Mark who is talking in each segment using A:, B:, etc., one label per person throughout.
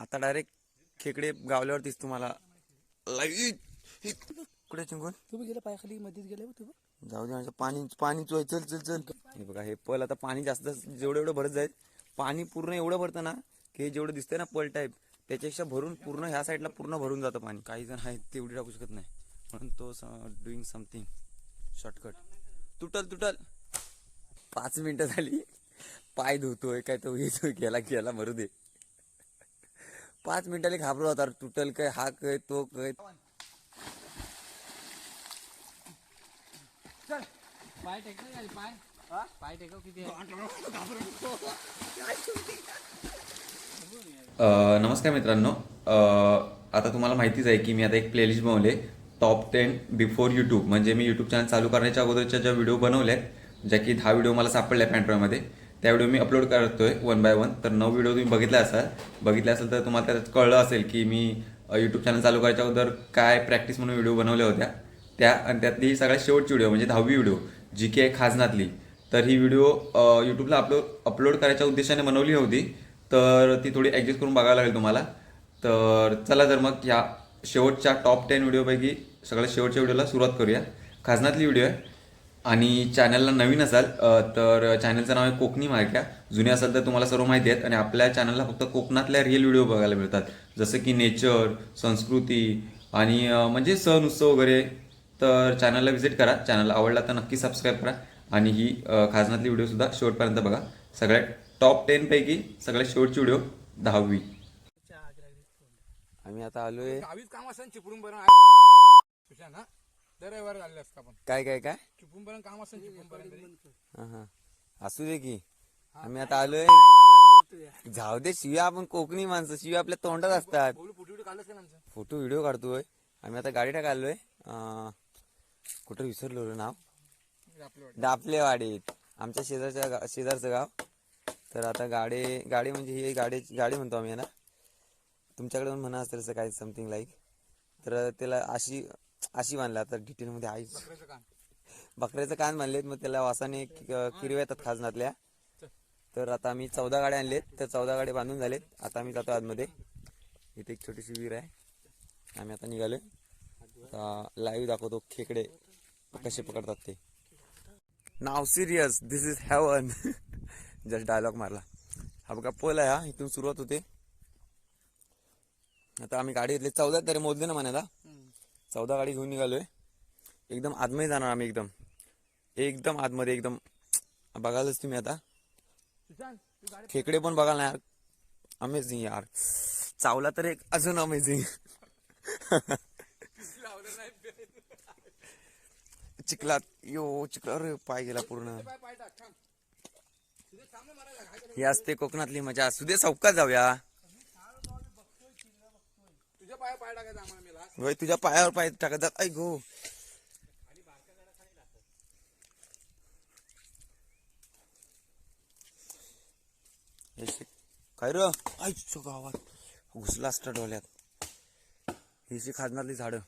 A: आता डायरेक्ट खेकडे गावल्यावर दिसतो तुम्हाला लाइट कुठे चिंकून
B: तू बी गेला पायाखाली मध्येच गेले बघ.
A: जाऊ दे माझं पाणी पाणी चोय चल चल चल. हे बघा हे पल आता पाणी जास्त जेवढं एवढं भरत जाईल पाणी पूर्ण एवढं भरतं ना की हे जेवढं दिसतंय ना पल टाईप त्याच्यापेक्षा भरून पूर्ण ह्या साईडला पूर्ण भरून जातं पाणी. काही जण आहेत तेवढी टाकू शकत नाही. म्हणून तो डुईंग समथिंग शॉर्टकट तुटल तुटल. पाच मिनिटं झाली. पाय धुतोय काय तो येतोय गेला गेला मरू दे. पाच मिनिटाला घाबरलो होता. तुटल काय हा काय तो काय
B: पाय टेक ना खाली, पाय. पाय टेकव किती आहे?
C: अ, नमस्कार मित्रांनो. अ, आता तुम्हाला माहितीच आहे की मी आता एक प्लेलिस्ट बनवले. टॉप टेन बिफोर यूट्यूब म्हणजे मी यूट्यूब चॅनल चालू करण्याच्या अगोदरच्या ज्या व्हिडिओ बनवल्या आहेत ज्या की दहा व्हिडिओ मला सापडल्या पॅन्ट्रॉमध्ये त्या व्हिडिओ मी अपलोड करतो आहे वन बाय वन तर नऊ व्हिडिओ तुम्ही बघितला असाल. बघितले असेल तर तुम्हाला त्यात कळलं असेल की मी यूट्यूब चॅनल चालू करायच्या अगोदर काय प्रॅक्टिस म्हणून व्हिडिओ बनवल्या होत्या. त्या आणि त्यातली सगळ्यात शेवटची व्हिडिओ म्हणजे दहावी व्हिडिओ जी की आहे खाजनातली. तर ही व्हिडिओ यूट्यूबला अपलोड अपलोड करायच्या उद्देशाने बनवली होती. तर ती थोडी ॲडजस्ट करून बघायला लागेल तुम्हाला. तर चला तर मग या शेवटच्या टॉप टेन व्हिडिओपैकी सगळ्यात शेवटच्या व्हिडिओला सुरुवात करूया. खाजनातली व्हिडिओ आहे. आणि चॅनलला नवीन असाल तर चॅनलचं नाव आहे कोकणी मार्क्या जुने असाल तर तुम्हाला सर्व माहिती आहेत. आणि आपल्या चॅनलला फक्त कोकणातल्या रिअल व्हिडिओ बघायला मिळतात. जसं की नेचर संस्कृती आणि म्हणजे सण उत्सव वगैरे. तर चॅनलला व्हिजिट करा. चॅनल आवडला तर नक्की सबस्क्राईब करा. आणि ही खाजनातली व्हिडिओसुद्धा शेवटपर्यंत बघा. सगळ्यात टॉप टेनपैकी सगळ्यात शेवटची व्हिडिओ दहावी.
A: आम्ही आता आलोय.
D: असं रविवारी असतं आपण.
A: काय काय काय?
D: पर्यंत काम असं चिपळून पर्यंत
A: हा हा. असू दे की. आम्ही आता आलोय. जाऊ दे शिव्या आपण कोकणी माणसं शिव्या आपल्या तोंडात असतात. फोटो व्हिडिओ काढतोय आम्ही आता गाडी टाका आलोय अं, कुठं विसरलो रे नाव. डापलेवाडीत. आमच्या शेजारच्या गा- शेजारचं गाव. तर आता गाडी गाडी म्हणजे ही गाडी गाडी म्हणतो आम्ही ना तुमच्याकडे पण म्हणा असेल काय समथिंग लाईक तर त्याला अशी अशी बांधला तर डिटेलमध्ये आईच.
D: बकऱ्याचं
A: कान. बांधलेत मग त्याला वासाने किरव्या येतात खाजनातल्या. तर आता आम्ही चौदा गाड्या आणलेत तर चौदा गाड्या बांधून झालेत. आता आम्ही जातो आतमध्ये. इथे एक छोटीशी विहीर आहे. आम्ही आता निघालोय आता लाईव्ह दाखवतो खेकडे कसे पकडतात ते. नाव serious this is heaven just dialogue मारला. हा बघा पोल आहे हा इथून सुरुवात होते. आता आम्ही गाडी घेतली चौदा तरी मोजले ना म्हणाला चौदा गाडी घेऊन निघालोय. एकदम आतमध्ये जाणार आम्ही एकदम. एकदम आतमध्ये एकदम. बघालच तुम्ही आता. खेकडे पण बघायला यार अमेझिंग यार. चावला तर एक अजून अमेझिंग चिखलात. यो चिखला. रे पाय गेला पूर्ण. ही असते कोकणातली मजा. असू दे चौकात जाऊया.
D: तुझ्या पाय पाय टाकायचा आम्हाला
A: तुझ्या पायावर पाय टाकत जात ऐक गो. काय र? आईच्या गावात. घुसला असता डोल्यात हिशी खाजणारली झाड झाडं.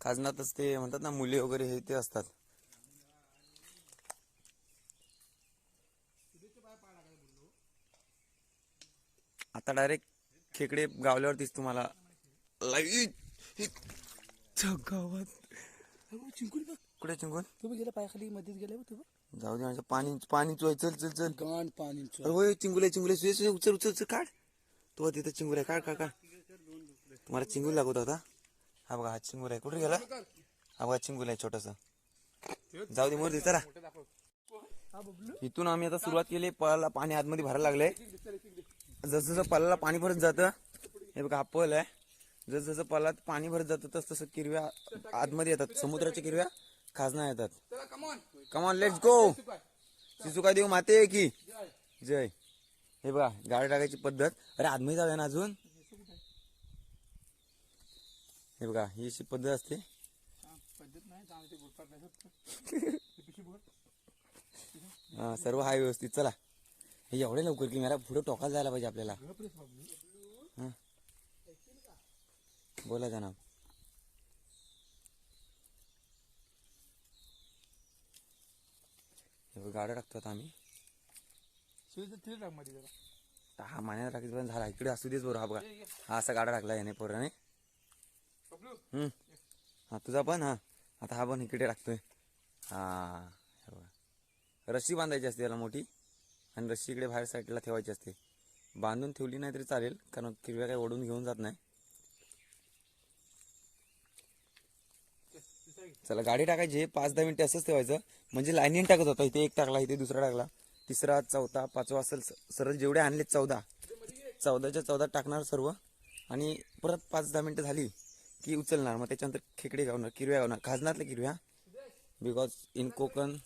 A: खाजनातच ते म्हणतात ना मुले वगैरे हे ते असतात. आता डायरेक्ट खेकडे गावल्यावर दिसतो तुम्हाला. गावात.
B: बघ
A: कुठे चिंकून
B: तू बी गेला पायाखाली मध्येच गेले.
A: जाऊ दे माझं पाणी पाणी चोय चल चल चल.
B: गाण पाणी
A: होय चिंगुले चिंगुले सुये सुये उचल उचल उचल काढ. तो तिथं चिंगूर आहे काढ काढ काढ. तुम्हाला चिंगूल लागत होता? हा बघा हा चिंगूर आहे. कुठे गेला? हा बघा चिंगूल आहे छोटासा. जाऊ दे मोर चला. इथून आम्ही आता सुरुवात केली पळाला पाणी आतमध्ये भरायला लागले. जसं जसं पळाला पाणी भरत जातं हे बघा हा पल आहे. जसं जसं पळात पाणी भरत जातं तस तसं किरव्या आतमध्ये येतात. समुद्राच्या किरव्या खाजना येतात.
D: Come on
A: come on let's go Shizuka देव माते की? जय. हे बघा गाडी टाकायची पद्धत. अरे आदमी जाऊया ना अजून. हे बघा ही अशी पद्धत असते. हा, सर्व हाय व्यवस्थित. चला. हे एवढे लवकर की मला पुढे टोकाला जायला पाहिजे आपल्याला. हा. बोला जनाब. गाड्या टाकतो आता आम्ही. हा मान्याला टाकीत पण झाला. इकडे असू देच बरोबर हा बघा. हा असा गाडा टाकला याने पोराने. हा तुझा पण? हा. आता हा पण इकडे टाकतोय. हा हे बघा. रस्सी बांधायची असते याला मोठी. आणि रस्सी इकडे बाहेर साईडला ठेवायची असते. बांधून ठेवली नाही तरी चालेल कारण किरव्या काही ओढून घेऊन जात नाही. चला गाडी टाकायची पाच दहा मिनिटे असंच ठेवायचं. म्हणजे लाईनीन टाकत होता. इथे एक टाकला इथे दुसरा टाकला. तिसरा चौथा पाचवा असेल. सरळ जेवढे आणले चौदा. चौदाच्या चौदा टाकणार सर्व. आणि परत पाच दहा मिनिटं झाली की उचलणार. मग त्याच्यानंतर खेकडे गावणार किरव्या गावणार खाजनातल्या किरव्या. Because in Konkan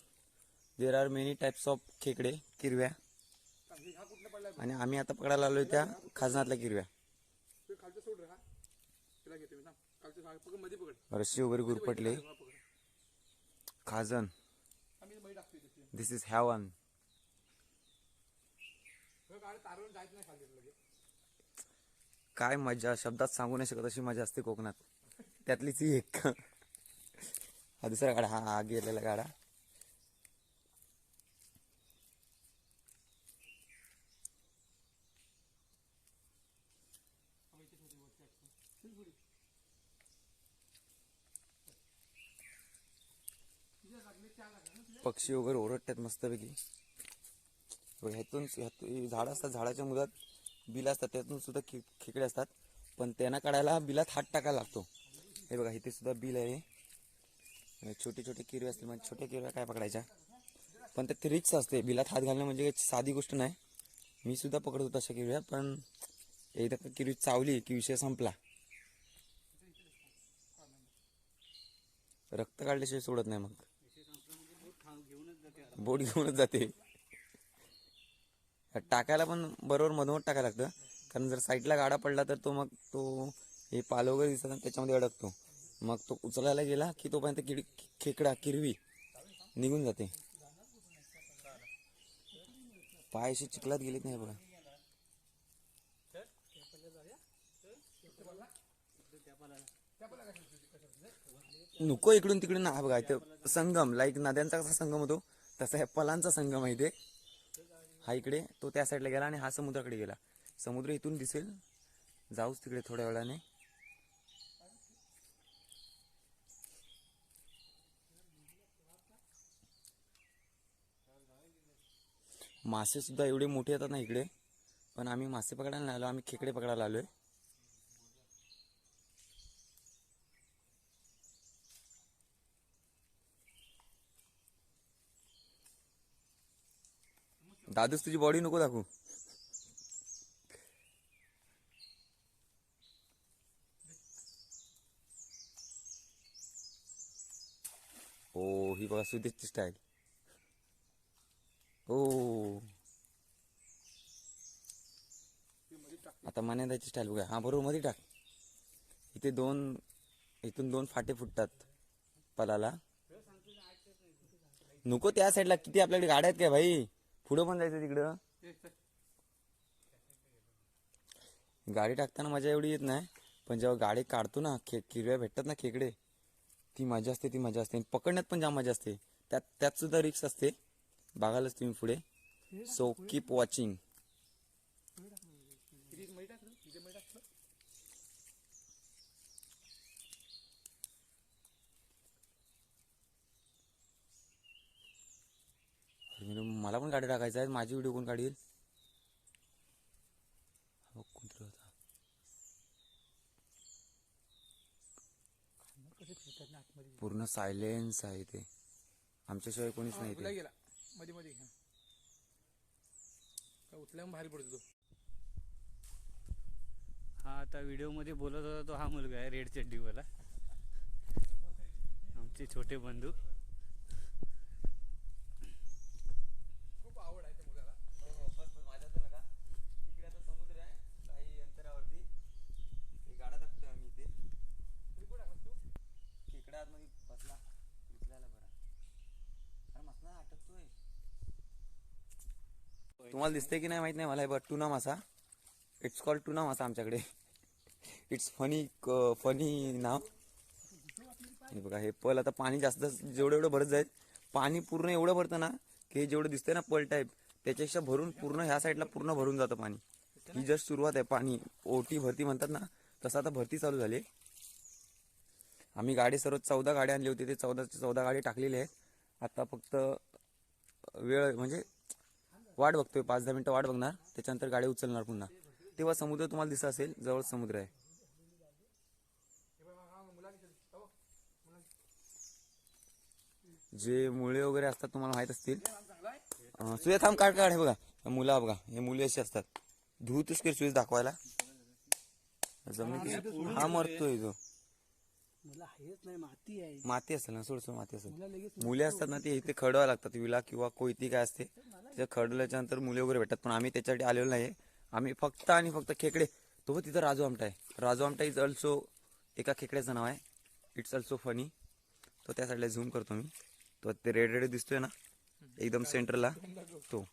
A: there are many types of खेकडे किरव्या. आणि आम्ही आता पकडायला आलोय त्या खाजनातल्या किरव्या. रस्सी वगैरे गुरपटले खाजन. दिस इज हॅवन काय मजा शब्दात सांगू नाही शकत अशी मजा असते कोकणात. त्यातलीच ही एक. हा दुसरा गाडा. हा हा गेलेला गाडा. पक्षी वगैरे ओरडतात मस्तपैकी. ह्यातून ह्यातून झाड असतात झाडाच्या मुदात बिल असतात त्यातून सुद्धा खे खेकडे असतात. पण त्यांना काढायला बिलात हात टाकायला लागतो. हे बघा इथे सुद्धा बिल आहे. छोटे छोटे किरवे असतील म्हणजे छोट्या किरव्या काय पकडायच्या? पण त्यात रिक्स असते बिलात हात घालणं म्हणजे साधी गोष्ट नाही. मी सुद्धा पकडत होतो अशा किरव्या पण एकदा का किरवी चावली की विषय संपला. रक्त काढल्याशिवाय सोडत नाही मग. बोट घेऊनच जाते. टाकायला पण बरोबर मधोमध टाकायला लागतं. कारण जर साईडला गाडा पडला तर तो मग तो हे पाल वगैरे दिसतात आणि त्याच्यामध्ये अडकतो. मग तो उचलायला गेला की तोपर्यंत किड खेकडा किरवी निघून जाते. पायशी चिखलात गेलेत नाही बघा. नको इकडून तिकडून. ना हा बघा इथं संगम लाईक नद्यांचा कसा संगम होतो. तसा ह्या पलांचा संगम आहे इथे हा इकडे तो त्या साईडला गेला आणि हा समुद्राकडे गेला. समुद्र इथून दिसेल. जाऊच तिकडे थोड्या वेळाने. मासे सुद्धा एवढे मोठे येतात ना इकडे. पण आम्ही मासे पकडायला नाही आलो आम्ही खेकडे पकडायला आलोय. दादूस तुझी बॉडी नको दाखवू. ओ ही बघा सुदेशची स्टाईल ओ. आता मान्यताची स्टाईल बघा हा बरोबर मध्ये टाक. इथे दोन इथून दोन फाटे फुटतात पलाला. नको त्या साईडला किती आपल्याकडे गाड्या आहेत काय भाई? पुढं पण जायचं तिकडं? गाडी टाकताना मजा एवढी येत नाही. पण जेव्हा गाडी काढतो ना खे किरव्या भेटतात ना खेकडे ती मजा असते ती मजा असते. आणि पकडण्यात पण जाम मजा असते. त्यात त्यात सुद्धा रिक्स असते. बघायलाच तुम्ही पुढे. सो कीप वॉचिंग मला पण गाडी टाकायचं आहे माझी व्हिडिओ कोण काढील? हो, कोणतरी होता. पूर्ण सायलेन्स आहे इथे आमच्याशिवाय कोणीच नाही इथे
D: गेला? मध्ये मध्ये. का उठल्या बाहेर पडतो तो?
B: हा आता व्हिडिओमध्ये बोलत होता तो हा मुलगा आहे रेड चड्डीवाला. आमचे छोटे बंधू
D: खूप आवड आहे त्या मुलाला
A: तिकडे आता समुद्र आहे काही अंतरावरती ही गाडा टाकतोय आम्ही इथे
D: तू कुठे आहेस तू
A: खेकडा आतमध्ये बसला उचलायला बरा अरे मसला अटकतोय तुम्हाला दिसते की नाही माहीत नाही मला हे टुना मासा. इट्स कॉल्ड टुना मासा आमच्याकडे. इट्स फनी फनी नाव. हे बघा हे पल आता पाणी जास्त जेवढं एवढं भरत जाईल पाणी पूर्ण एवढं भरतं ना की हे जेवढं दिसतंय ना पल टाईप त्याच्यापेक्षा भरून पूर्ण ह्या साईडला पूर्ण भरून जातं पाणी. ही जस्ट सुरुवात आहे पाणी. ओटी भरती म्हणतात ना तसं आता भरती चालू झाली. आम्ही गाडी सर्व चौदा गाड्या आणली होती ते चौदा चौदा गाडी टाकलेली आहेत. आता फक्त वेळ म्हणजे वाट बघतोय पाच दहा मिनटं वाट बघणार त्याच्यानंतर गाडी उचलणार पुन्हा. तेव्हा समुद्र तुम्हाला दिसत असेल जवळ समुद्र आहे. जे मुळे वगैरे असतात तुम्हाला माहीत असतील. सुया थांब काढ काढ हे बघा मुलं बघा हे मुले अशी असतात. धुतच कर सुयस दाखवायला. जमिनी हा मरतोय तो
E: माती
A: माती असेल ना सोड सोड माती असेल. मुले असतात ना ते इथे खडवा लागतात विला किंवा कोयती काय असते ते खडल्याच्या नंतर मुले वगैरे भेटतात पण आम्ही त्याच्यासाठी आलेलो नाही. आम्ही फक्त आणि फक्त खेकडे. तो तिथं राजू आमटा आहे. राजू आमटा इज अल्सो एका खेकड्याचं नाव आहे. इट्स अल्सो फनी तो त्या साईडला झूम करतो मी. तो ते रेड रेड दिसतोय ना? एकदम सेंटरला तो.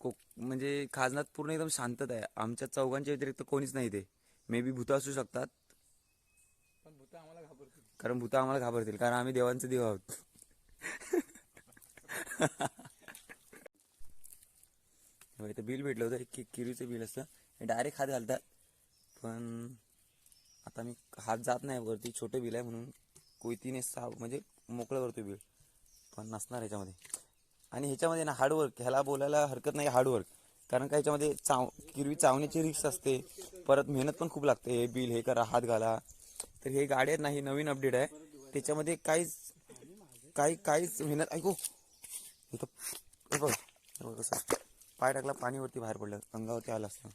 A: कोक म्हणजे खाजनात पूर्ण एकदम शांतता आहे. आमच्या चौघांच्या व्यतिरिक्त कोणीच नाही ते. मे बी भूत असू शकतात
D: पण भूत आम्हाला घाबरतील
A: कारण भूत आम्हाला घाबरतील कारण आम्ही देवांचे देव आहोत. हो, इथं बिल भेटलं होतं एक किरीचं बिल असतं. डायरेक्ट हात घालतात. पण आता मी हात जात नाही वरती छोटे बिल आहे म्हणून कोयतीने सा म्हणजे मोकळं करतो बिल. पण नसणार ह्याच्यामध्ये. आणि ह्याच्यामध्ये ना हार्डवर्क ह्याला बोलायला हरकत नाही हार्डवर्क कारण का ह्याच्यामध्ये चाव किरवी चावण्याची रिक्स असते. परत मेहनत पण खूप लागते. हे बिल हे करा हात घाला. तर हे गाडी नाही नवीन अपडेट आहे. त्याच्यामध्ये काहीच काही काहीच मेहनत ऐकू. इथं कसं पाय टाकला पाणीवरती बाहेर पडलं अंगावरती आलं असतं.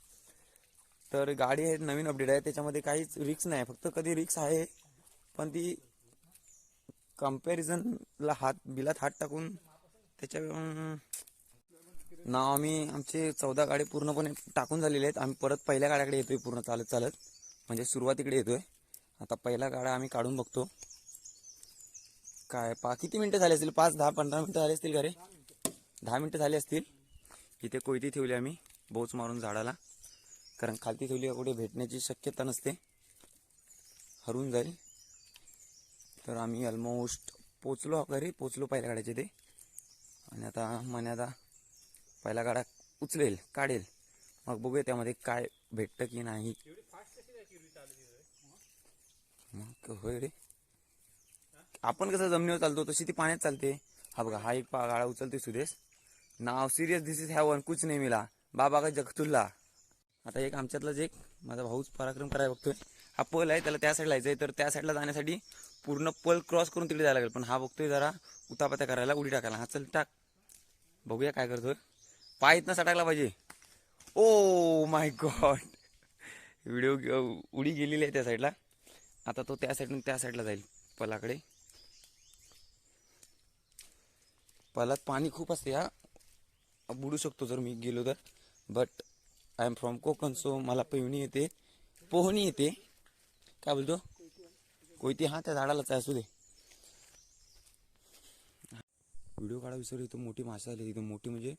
A: तर गाडी आहे नवीन अपडेट आहे. त्याच्यामध्ये काहीच रिक्स नाही. फक्त कधी रिक्स आहे पण ती कम्पॅरिझनला हात बिलात हात टाकून त्याच्या नाव आम्ही आमचे चौदा गाडी पूर्णपणे टाकून झालेले आहेत. आम्ही परत पहिल्या गाड्याकडे येतोय पूर्ण चालत चालत. म्हणजे सुरुवातीकडे येतोय. आता पहिला गाडा आम्ही काढून बघतो. काय पा किती मिनिटं झाली असतील? पाच दहा पंधरा मिनिटं झाली असतील घरे? दहा मिनिटं झाली असतील. इथे कोयती ठेवली आम्ही बोच मारून झाडाला. कारण खालती ठेवली कुठे भेटण्याची शक्यता नसते. हरून जाईल. तर आम्ही ऑलमोस्ट पोचलो घरी पोचलो पहिल्या गाड्याचे ते आणि आता म्हणे आता पहिला गाडा उचलेल काढेल. मग बघूया त्यामध्ये काय भेटतं की नाही. मग होय रे. आपण कसं जमिनीवर चालतो तशी ती पाण्यात चालते. हा बघा हा एक पा गाळा उचलते सुदेश. नाव सिरियस दिस इज हॅवन कुछ नाही मिला. बाबा का जगतुल्ला. आता एक आमच्यातलाच एक माझा भाऊच पराक्रम करायला बघतोय. हा पल आहे त्याला त्या साईडला जायचंय तर त्या साईडला जाण्यासाठी पूर्ण पल क्रॉस करून तिकडे जायला लागेल. पण हा बघतोय जरा उतापात्या करायला उडी टाकायला. हा चल टाक. बघूया काय करतोय. पाय इथनं सटाकला पाहिजे. ओ माय गॉड व्हिडिओ उडी गेलेली आहे त्या साईडला आता तो त्या साईडून त्या साईडला जाईल पलाकडे. पलात पाणी खूप असते हा. बुडू शकतो जर मी गेलो तर. But I am from Konkan so मला पेवणी येते पोहणी येते. काय बोलतो? कोयती हा त्या झाडालाच आहे असू दे. व्हिडिओ काढा विसरलो इथं मोठी मासे आले इथं मोठी म्हणजे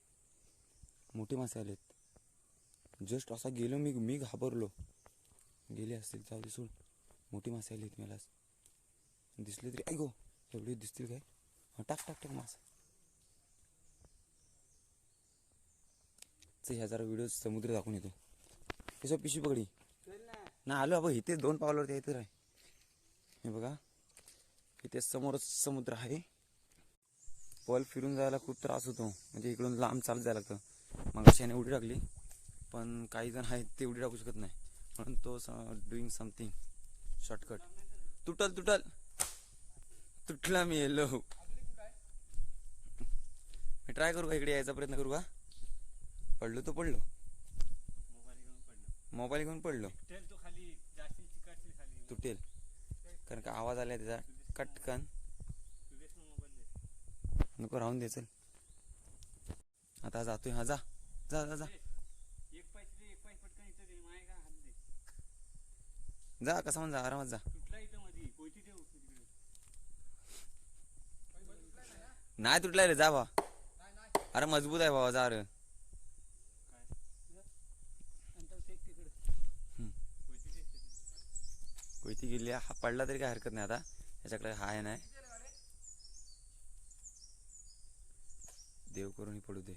A: मोठे मासे आलेत जस्ट असा गेलो मी मी घाबरलो. गेले असतील जाऊ सोड. मोठी मासे आली मला दिसले तरी ऐको एवढे दिसतील काय? टाक टाक टाक मासा. ह्या जरा व्हिडिओ समुद्र दाखवून येतो. कसं पिशवी पकडी. ना आलो अबा इथे दोन पावलावरती आहे तर आहे हे बघा. इथे समोरच समुद्र आहे. पल फिरून जायला खूप त्रास होतो. म्हणजे इकडून लांब चालत जायला लागतं. मग अशाने उडी टाकली. पण काही जण आहेत ते उडी टाकू शकत नाही. म्हणून तो डुईंग समथिंग शॉर्टकट. तुटल तुटल. तुटला मी येलो. मी ट्राय करू का इकडे यायचा प्रयत्न करू का? पडलो तो पडलो. मोबाईल घेऊन पडलो. तुटेल. कारण का आवाज आला त्याचा. कटकन. नको राहून दे चल. आता जातोय. हा जा जा जा. जा जा कसा म्हणून जा आरामात जा. नाही तुटलाय रे जा बा अरे मजबूत आहे बाबा जा रे. कोयती गेली हा पडला तरी काय हरकत नाही आता. त्याच्याकडे हा आहे नाही देव करून पडू दे.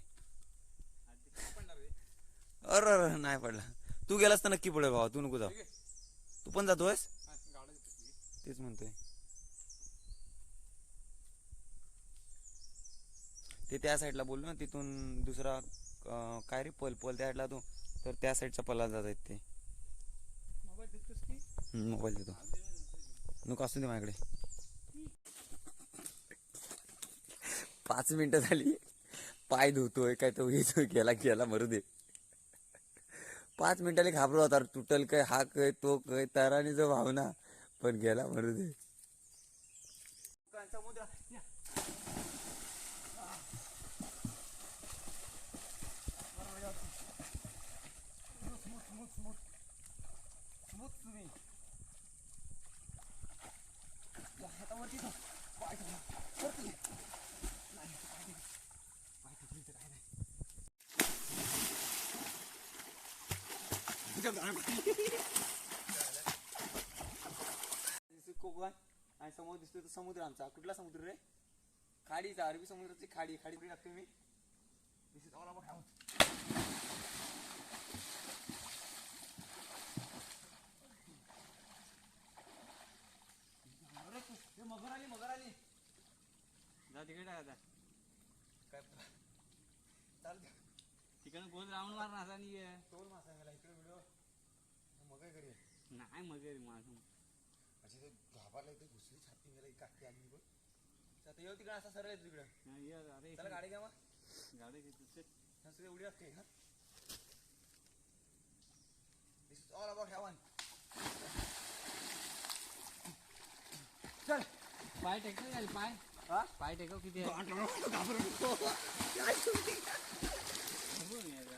A: अरे नाही पडला. तू गेलास तर नक्की पडेल भावा तू नको जाऊ. तू पण जातोयस? तेच म्हणतोय. ते त्या साईडला बोललो ना तिथून दुसरा काय रे पल पल त्या साईडला तो. तर त्या साईडच्या पला जात आहेत ते.
E: मोबाईल
A: देतो. नको असू दे माझ्याकडे. पाच मिनिटं झाली. पाय धुतोय काय तो येतोय गेला गेला मरू दे. पाच मिनिटाला घाबरो होता तुटल काय हा काय तो काय ताराने जो भावना. पण गेला म्हणू दे. कोकण आणि समोर दिसतोय तो समुद्र आमचा. कुठला समुद्र रे? खाडीचा अरबी समुद्राची खाडी. खाडी टाकतोय मी? This is all मगर आली मगर आली.
B: जा तिकडे टाका आता
A: काय? चालतं
B: तिकडे गोल राऊंड मार असा नाही
A: टोल मासा आहे.
B: नाही मगर माझं.
A: अशी ते घाबरला इथे घुसली छाती गेला काकी आली बघ. आता येऊ तिकडे असा सरळ येतो तिकडं.
B: हा, अरे
A: चला गाडी घ्या मग.
B: गाडी घेतो
A: सगळी उडी असते हा. This is all about heaven चल.
B: पाय टेकव झाले पाय?
A: हा?
B: पाय टेकव किती आहे? बघू मी आता.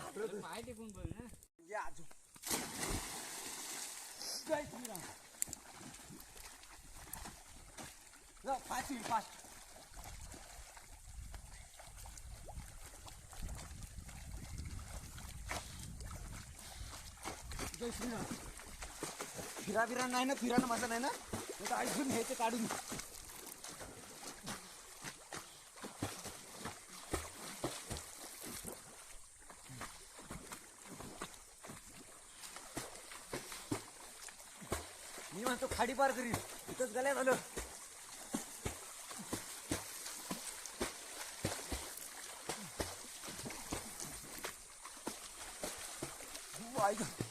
B: अरे पाय टेकून बघ ना
A: या अजून जय श्रीराम जा फास्ट you, fast. जय श्रीराम. फिरा फिरा नाही ना फिरा माझा नाही ना? नाही घ्यायचं काढून मी म्हणतो खाडी पार करीन. इथंच गल्यात झालं. ऐक